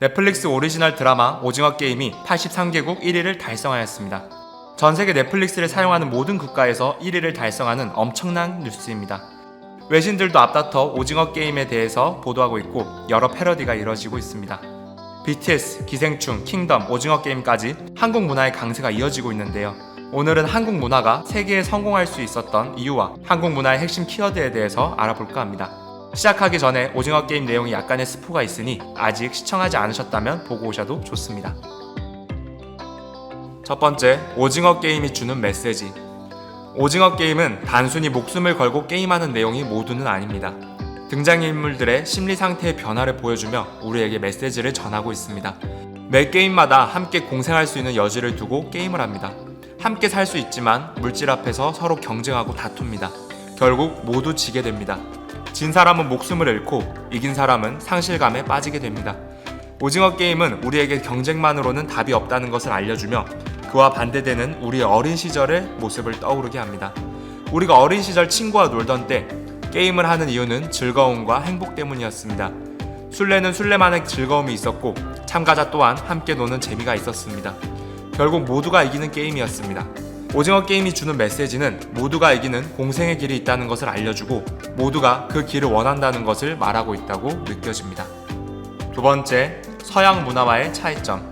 넷플릭스 오리지널 드라마 오징어 게임이 83개국 1위를 달성하였습니다. 전 세계 넷플릭스를 사용하는 모든 국가에서 1위를 달성하는 엄청난 뉴스입니다. 외신들도 앞다퉈 오징어 게임에 대해서 보도하고 있고 여러 패러디가 이뤄지고 있습니다. BTS, 기생충, 킹덤, 오징어 게임까지 한국 문화의 강세가 이어지고 있는데요. 오늘은 한국 문화가 세계에 성공할 수 있었던 이유와 한국 문화의 핵심 키워드에 대해서 알아볼까 합니다. 시작하기 전에 오징어 게임 내용이 약간의 스포가 있으니 아직 시청하지 않으셨다면 보고 오셔도 좋습니다. 첫 번째, 오징어 게임이 주는 메시지. 오징어 게임은 단순히 목숨을 걸고 게임하는 내용이 모두는 아닙니다. 등장인물들의 심리 상태의 변화를 보여주며 우리에게 메시지를 전하고 있습니다. 매 게임마다 함께 공생할 수 있는 여지를 두고 게임을 합니다. 함께 살 수 있지만 물질 앞에서 서로 경쟁하고 다툽니다. 결국 모두 지게 됩니다. 진 사람은 목숨을 잃고 이긴 사람은 상실감에 빠지게 됩니다. 오징어 게임은 우리에게 경쟁만으로는 답이 없다는 것을 알려주며 그와 반대되는 우리의 어린 시절의 모습을 떠오르게 합니다. 우리가 어린 시절 친구와 놀던 때 게임을 하는 이유는 즐거움과 행복 때문이었습니다. 술래는 술래만의 즐거움이 있었고 참가자 또한 함께 노는 재미가 있었습니다. 결국 모두가 이기는 게임이었습니다. 오징어 게임이 주는 메시지는 모두가 이기는 공생의 길이 있다는 것을 알려주고 모두가 그 길을 원한다는 것을 말하고 있다고 느껴집니다. 두 번째, 서양 문화와의 차이점.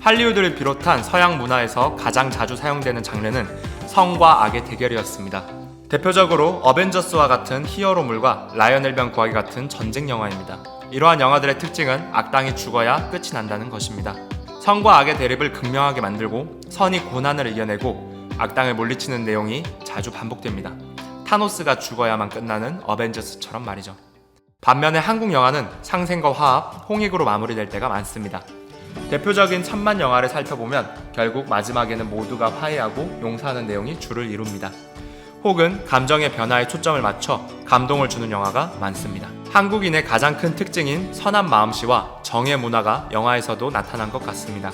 할리우드를 비롯한 서양 문화에서 가장 자주 사용되는 장르는 성과 악의 대결이었습니다. 대표적으로 어벤져스와 같은 히어로물과 라이언 일병 구하기 같은 전쟁 영화입니다. 이러한 영화들의 특징은 악당이 죽어야 끝이 난다는 것입니다. 성과 악의 대립을 극명하게 만들고 선이 고난을 이겨내고 악당을 물리치는 내용이 자주 반복됩니다. 타노스가 죽어야만 끝나는 어벤져스처럼 말이죠. 반면에 한국 영화는 상생과 화합, 홍익으로 마무리될 때가 많습니다. 대표적인 천만 영화를 살펴보면 결국 마지막에는 모두가 화해하고 용서하는 내용이 주를 이룹니다. 혹은 감정의 변화에 초점을 맞춰 감동을 주는 영화가 많습니다. 한국인의 가장 큰 특징인 선한 마음씨와 정의 문화가 영화에서도 나타난 것 같습니다.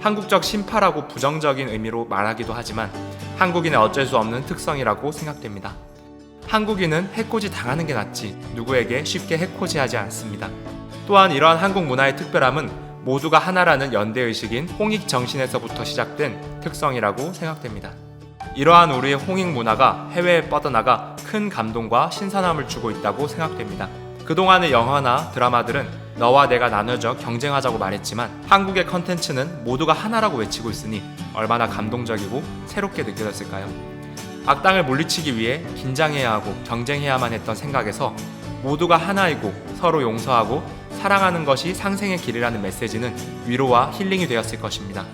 한국적 심파라고 부정적인 의미로 말하기도 하지만 한국인의 어쩔 수 없는 특성이라고 생각됩니다. 한국인은 해코지 당하는 게 낫지 누구에게 쉽게 해코지하지 않습니다. 또한 이러한 한국 문화의 특별함은 모두가 하나라는 연대의식인 홍익 정신에서부터 시작된 특성이라고 생각됩니다. 이러한 우리의 홍익 문화가 해외에 뻗어나가 큰 감동과 신선함을 주고 있다고 생각됩니다. 그동안의 영화나 드라마들은 너와 내가 나눠져 경쟁하자고 말했지만 한국의 컨텐츠는 모두가 하나라고 외치고 있으니 얼마나 감동적이고 새롭게 느껴졌을까요? 악당을 물리치기 위해 긴장해야 하고 경쟁해야만 했던 생각에서 모두가 하나이고 서로 용서하고 사랑하는 것이 상생의 길이라는 메시지는 위로와 힐링이 되었을 것입니다.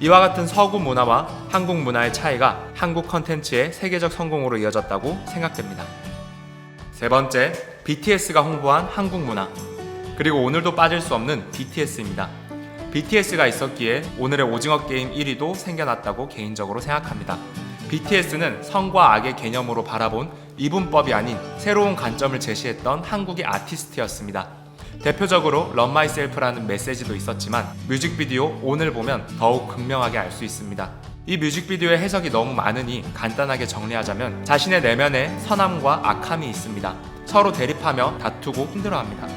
이와 같은 서구 문화와 한국 문화의 차이가 한국 컨텐츠의 세계적 성공으로 이어졌다고 생각됩니다. 세 번째, BTS가 홍보한 한국 문화. 그리고 오늘도 빠질 수 없는 BTS입니다. BTS가 있었기에 오늘의 오징어 게임 1위도 생겨났다고 개인적으로 생각합니다. BTS는 성과 악의 개념으로 바라본 이분법이 아닌 새로운 관점을 제시했던 한국의 아티스트였습니다. 대표적으로 Run Myself라는 메시지도 있었지만 뮤직비디오 오늘 보면 더욱 극명하게 알 수 있습니다. 이 뮤직비디오의 해석이 너무 많으니 간단하게 정리하자면 자신의 내면에 선함과 악함이 있습니다. 서로 대립하며 다투고 힘들어합니다.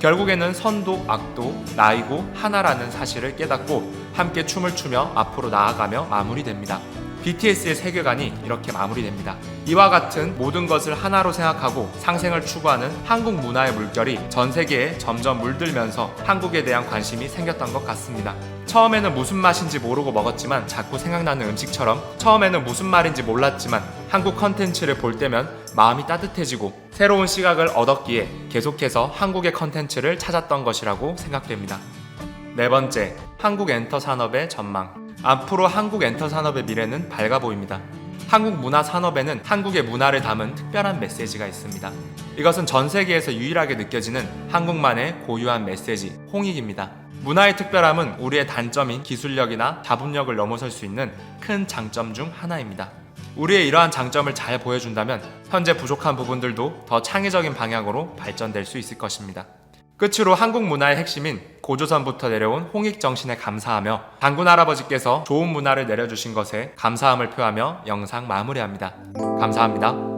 결국에는 선도 악도 나이고 하나라는 사실을 깨닫고 함께 춤을 추며 앞으로 나아가며 마무리됩니다. BTS의 세계관이 이렇게 마무리됩니다. 이와 같은 모든 것을 하나로 생각하고 상생을 추구하는 한국 문화의 물결이 전 세계에 점점 물들면서 한국에 대한 관심이 생겼던 것 같습니다. 처음에는 무슨 맛인지 모르고 먹었지만 자꾸 생각나는 음식처럼 처음에는 무슨 말인지 몰랐지만 한국 컨텐츠를 볼 때면 마음이 따뜻해지고 새로운 시각을 얻었기에 계속해서 한국의 컨텐츠를 찾았던 것이라고 생각됩니다. 네 번째, 한국 엔터 산업의 전망. 앞으로 한국 엔터 산업의 미래는 밝아 보입니다. 한국 문화 산업에는 한국의 문화를 담은 특별한 메시지가 있습니다. 이것은 전 세계에서 유일하게 느껴지는 한국만의 고유한 메시지, 홍익입니다. 문화의 특별함은 우리의 단점인 기술력이나 자본력을 넘어설 수 있는 큰 장점 중 하나입니다. 우리의 이러한 장점을 잘 보여준다면 현재 부족한 부분들도 더 창의적인 방향으로 발전될 수 있을 것입니다. 끝으로 한국 문화의 핵심인 고조선부터 내려온 홍익 정신에 감사하며 장군 할아버지께서 좋은 문화를 내려주신 것에 감사함을 표하며 영상 마무리합니다. 감사합니다.